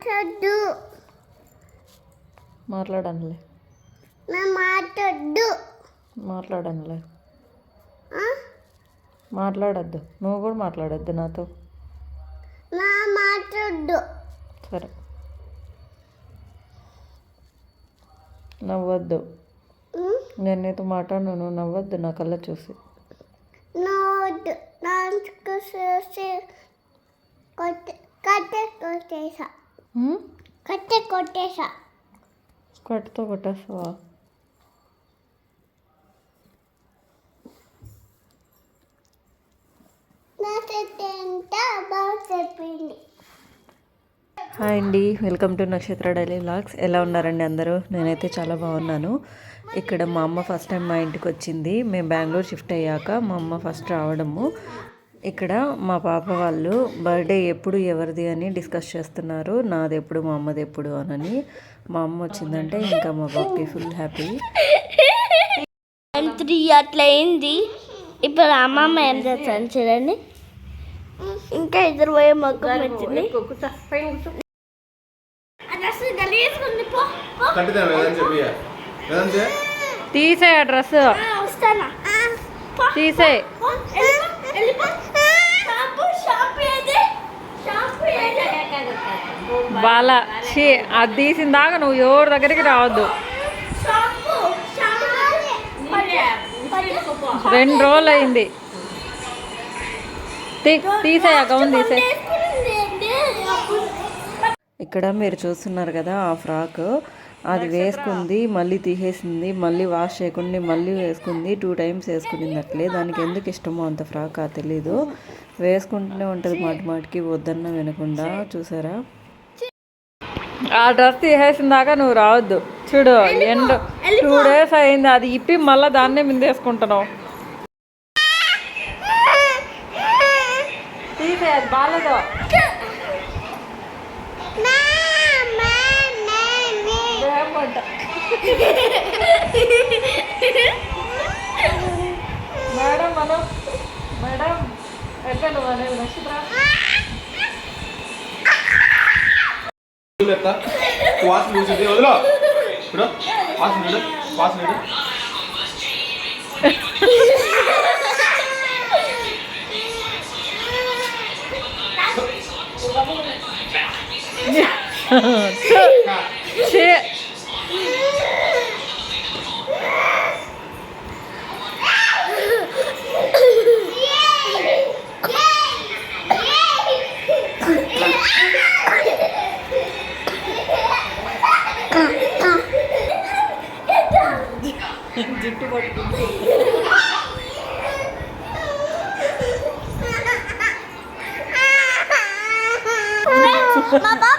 మాట్లాడు మాట్లాడనులే. మాట్లాడు మాట్లాడనులే. మాట్లాడద్దు. నువ్వు కూడా మాట్లాడద్దు నాతో. నా మాట్లాడు సరే. నవ్వద్దు. నేను నీతో మాట్లాడను. నువ్వు నవ్వద్దు నా కళ్ళ చూసి. నాకు చూసి కట్టె కొట్టేసా హ్మ్? కట్టె కొట్టేసా. కట్టుతో కొట్టేస్తావా హాయ్ అండి welcome to Nakshatra daily vlogs. ఎలా ఉన్నారండి అందరూ? నేనైతే చాలా బాగున్నాను. ఇక్కడ మా అమ్మ ఫస్ట్ టైం మా ఇంటికి వచ్చింది. మేము బెంగళూరు షిఫ్ట్ అయ్యాక మా అమ్మ ఫస్ట్ రావడము. ఇక్కడ మా పాప వాళ్ళు బర్త్డే ఎప్పుడు ఎవరిది అని డిస్కస్ చేస్తున్నారు. నాది ఎప్పుడు మా అమ్మది ఎప్పుడు అని మా అమ్మ వచ్చిందంటే ఇంకా మా పాపకి ఫుల్ హ్యాపీ. త్రీ అట్లా అయింది. ఇప్పుడు అమ్మమ్మ ఏం చేస్తాను చూడండి. ఇంకా ఇద్దరు పోయే మొక్కలు వచ్చింది తీసే డ్రెస్ ఆ, వస్తానా? పో, తీసే బాలా షీ అది తీసిన దాకా నువ్వు ఎవరి దగ్గరికి రావద్దు. రెండు రోజులు అయింది తీ గౌన్ అకౌంట్ తీసే ఇక్కడ మీరు చూస్తున్నారు కదా ఆ ఫ్రాక్. అది వేసుకుంది మళ్ళీ తీసేసింది మళ్ళీ వాష్ చేయకుండా మళ్ళీ వేసుకుంది టూ టైమ్స్ వేసుకునింది అట్లే దానికి ఎందుకు ఇష్టమో అంత ఫ్రాక్ ఆ తెలీదు. వేసుకుంటూనే ఉంటుంది మాటి మాటికి వద్దన్న వినకుండా. చూసారా? ఆ డ్రెస్ తీసేసిన దాకా నువ్వు రావద్దు. చూడు ఎండ్ టూ డేస్ అయింది అది ఇప్పి మళ్ళీ దాన్నే మిందేసుకుంటున్నావు తీసే బాగాలేదు మేడం మనం మేడం ఎక్కడ నువ్వు అనేది నక్షత్ర లెక్క వాసన చూసింది వదిలో ఇప్పుడు వాసన చూడు వాసన చూడు ఛీ! ജുട്ടു പൊട്ടിക്കും Baba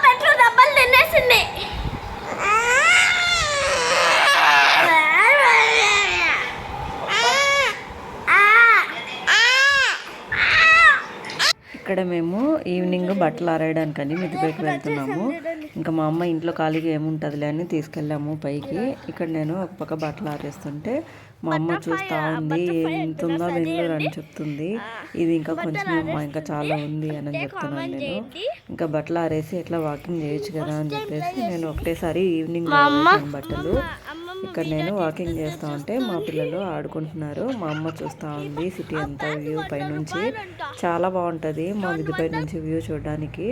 ఇక్కడ మేము ఈవినింగ్ బట్టలు ఆరేయడానికని మిద్దిపైకి వెళ్తున్నాము. ఇంకా మా అమ్మ ఇంట్లో ఖాళీగా ఏముంటుందిలే అని తీసుకెళ్ళాము పైకి. ఇక్కడ నేను ఒక పక్క బట్టలు ఆరేస్తుంటే మా అమ్మ చూస్తా ఉంది ఎంత ఉందో బెంగళూరు అని చెప్తుంది. ఇది ఇంకా కొంచెం అమ్మ ఇంకా చాలా ఉంది అని చెప్తున్నాను నేను. ఇంకా బట్టలు ఆరేసి ఎట్లా వాకింగ్ చేయొచ్చు కదా అని చెప్పేసి నేను ఒకటేసారి ఈవినింగ్ బట్టలు. ఇక్కడ నేను వాకింగ్ చేస్తూ ఉంటే మా పిల్లలు ఆడుకుంటున్నారు. మా అమ్మ చూస్తూ ఉంది సిటీ అంతా వ్యూ పైనుంచి. చాలా బాగుంటుంది మా మిద్దిపై నుంచి వ్యూ చూడడానికి.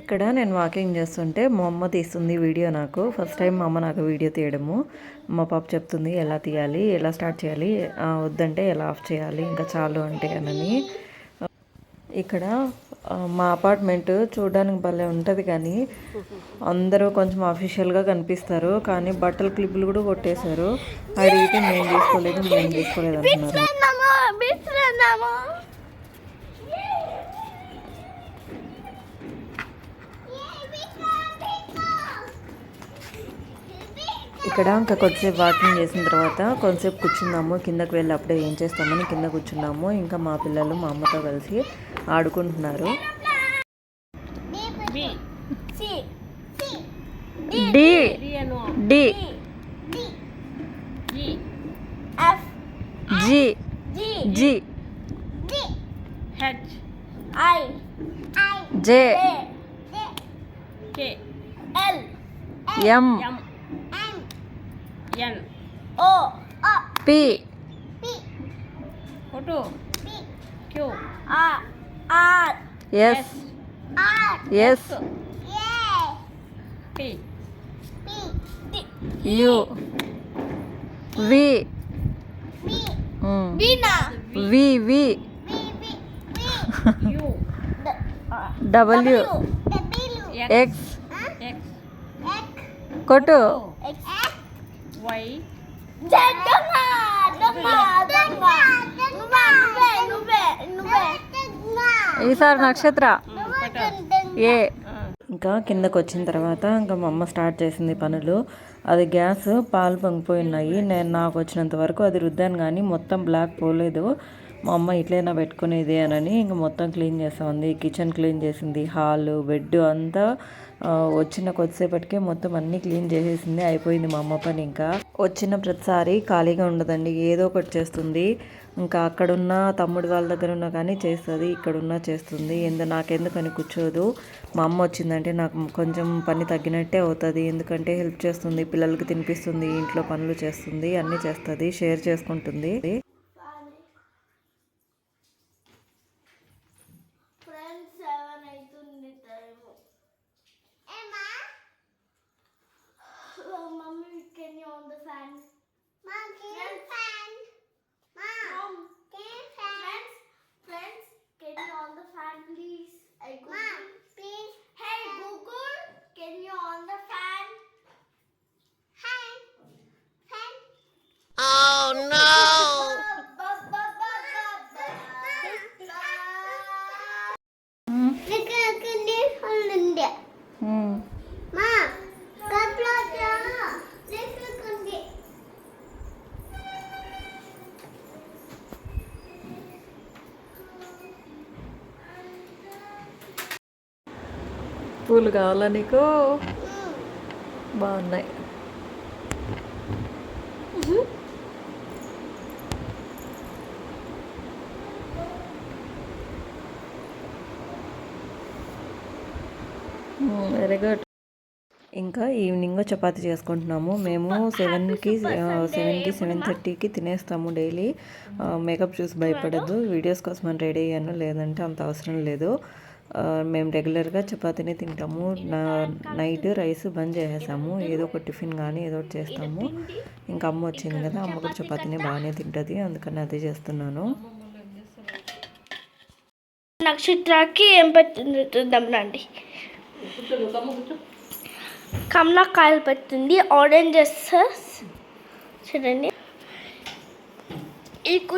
ఇక్కడ నేను వాకింగ్ చేస్తుంటే మా అమ్మ తీస్తుంది వీడియో నాకు. ఫస్ట్ టైం మా అమ్మ నాకు వీడియో తీయడము. మా పాప చెప్తుంది ఎలా తీయాలి ఎలా స్టార్ట్ చేయాలి వద్దంటే ఎలా ఆఫ్ చేయాలి ఇంకా చాలు అంటే అనని. ఇక్కడ మా అపార్ట్మెంట్ చూడడానికి భలే ఉంటుంది కానీ అందరూ కొంచెం అఫీషియల్గా కనిపిస్తారు. కానీ బట్టల క్లిప్లు కూడా కొట్టేశారు. అడిగితే మేము తీసుకోలేదు మేము తీసుకోలేదు అంటున్నారు. ఇక్కడ ఇంకా కొద్దిసేపు వాకింగ్ చేసిన తర్వాత కొంతసేపు కూర్చున్నాము. కిందకు వెళ్ళి అప్పుడే ఏం చేస్తామని కింద కూర్చున్నాము. ఇంకా మా పిల్లలు మా అమ్మతో కలిసి ఆడుకుంటున్నారు. C. D. D. G. G. G. H. I. J. K. L. M. M. N O P photo Q R R S S P U V Veena V V U W X కొట్టు Y ఈసారి నక్షత్ర. ఏ. ఇంకా కిందకు వచ్చిన తర్వాత ఇంకా మా అమ్మ start చేసింది పనులు. అది గ్యాస్ పాలు పొంగిపోయి ఉన్నాయి నేను నాకు వచ్చినంత వరకు అది రుద్దాను కానీ మొత్తం బ్లాక్ పోలేదు. మా అమ్మ ఇట్లైనా పెట్టుకునేది అనని ఇంకా మొత్తం క్లీన్ చేస్తా ఉంది. కిచెన్ క్లీన్ చేసింది. హాల్ బెడ్ అంతా వచ్చిన కొద్దిసేపటికే మొత్తం అన్నీ క్లీన్ చేసేసింది అయిపోయింది మా అమ్మ పని ఇంకా. వచ్చిన ప్రతిసారి ఖాళీగా ఉండదండి ఏదో ఒకటి చేస్తుంది. ఇంకా అక్కడున్న తమ్ముడు వాళ్ళ దగ్గర ఉన్నా కానీ చేస్తుంది ఇక్కడున్నా చేస్తుంది. ఎందు నాకెందుకని కూర్చోదు. మా అమ్మ వచ్చిందంటే నాకు కొంచెం పని తగ్గినట్టే అవుతుంది. ఎందుకంటే హెల్ప్ చేస్తుంది పిల్లలకి తినిపిస్తుంది ఇంట్లో పనులు చేస్తుంది అన్నీ చేస్తుంది షేర్ చేసుకుంటుంది. పూలు కావాలా నీకు? బాగున్నాయి. వెరీ గుడ్ ఇంకా ఈవినింగ్ చపాతి చేసుకుంటున్నాము. మేము సెవెన్కి సెవెన్కి సెవెన్ థర్టీకి తినేస్తాము డైలీ. మేకప్ చూసి భయపడద్దు. వీడియోస్ కోసం అని రెడీ అయ్యాను. లేదంటే అంత అవసరం లేదు. మేము రెగ్యులర్గా చపాతీనే తింటాము. నా నైట్ రైస్ బంద్ చేసేసాము. ఏదో ఒక టిఫిన్ కానీ ఏదో ఒకటి చేస్తాము. ఇంకా అమ్మ వచ్చింది కదా అమ్మ కూడా చపాతీనే బాగానే తింటుంది. అందుకని అదే చేస్తున్నాను. నక్షత్రాకి ఏం పెట్టింది చూద్దాం రండి. కమలాకాయలు పెట్టింది ఆరెంజెస్ చూడండి. ఈ కు